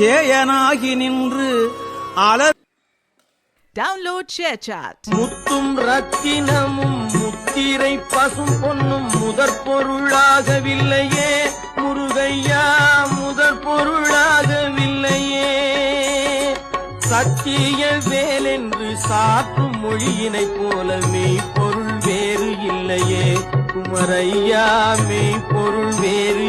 சேயனாகி நின்று அலர் Download ShareChat. முத்தும் ரத்தினமும் முத்திரை பசும் பொன்னும் முதற் பொருளாகவில்லையே. முருகையா முதற் பொருளாகவில்லையே. சத்திய வேலென்று சாற்றும் மொழியினைப் போல மெய்ப்பொருள் வேறு இல்லையே. குமரையா மெய்ப்பொருள் வேறு இல்லை